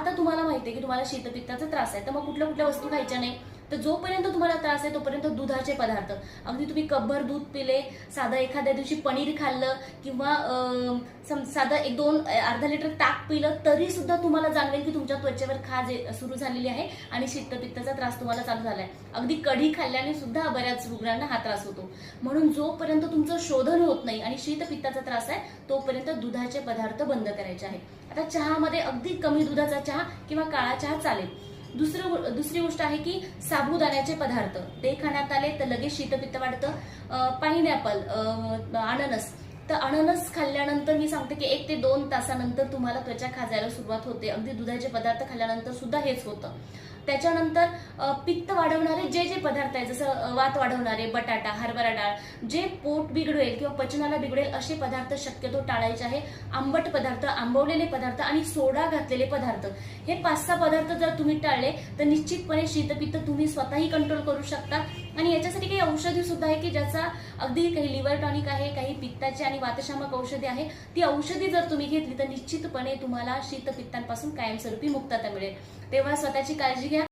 आता तुम्हाला माहिती आहे की तुम्हाला शीतपित्ताचा त्रास आहे तर मग कुठल्या कुठल्या वस्तू खायच्या नाही? तर जोपर्यंत तुम्हाला त्रास आहे तोपर्यंत दुधाचे पदार्थ. अगदी तुम्ही कपभर दूध पिले साधं एखाद्या दिवशी पनीर खाल्लं किंवा सम- साधं एक दोन अर्धा लिटर ताक पिलं तरी सुद्धा तुम्हाला जाणवेल की तुमच्या त्वचेवर खाज सुरू झालेली आहे आणि शित्तपित्ताचा त्रास तुम्हाला चालू झाला आहे अगदी कढी खाल्ल्याने सुद्धा बऱ्याच रुग्णांना हा त्रास होतो. म्हणून जोपर्यंत तुमचं शोधन होत नाही आणि शीतपित्ताचा त्रास आहे तोपर्यंत दुधाचे पदार्थ बंद करायचे आहे आता चहामध्ये अगदी कमी दुधाचा चहा किंवा काळा चहा चालेल. दुसरं दुसरी गोष्ट आहे की साबुदाण्याचे पदार्थ. ते खाण्यात आले तर लगेच शीतपित्त वाढतं. पाईनॅपल अननस. तर अननस खाल्ल्यानंतर मी सांगते की एक ते दोन तासानंतर तुम्हाला त्वचा खाजायला सुरुवात होते. अगदी दुधाचे पदार्थ खाल्ल्यानंतर सुद्धा हेच होतं. त्याच्यानंतर पित्त वाढवणारे जे जे पदार्थ आहेत जसं वात वाढवणारे बटाटा हरभरा डाळ जे पोट बिघडवेल किंवा पचनाला बिघडेल असे पदार्थ शक्यतो टाळायचे आहे. आंबट पदार्थ आंबवलेले पदार्थ आणि सोडा घातलेले पदार्थ. हे पाच सहा पदार्थ जर तुम्ही टाळले तर निश्चितपणे शीतपित्त तुम्ही स्वतःही कंट्रोल करू शकता. आणि याच्यासाठी काही औषधी सुद्धा आहे की ज्याचा अगदी काही लिव्हर टॉनिक आहे काही पित्ताची आणि वातशामक औषधी आहे ती औषधी जर तुम्ही घेतली तर निश्चितपणे तुम्हाला शीतपित्तांपासून कायमस्वरूपी मुक्तता मिळेल. तेव्हा स्वतःची काळजी घ्या.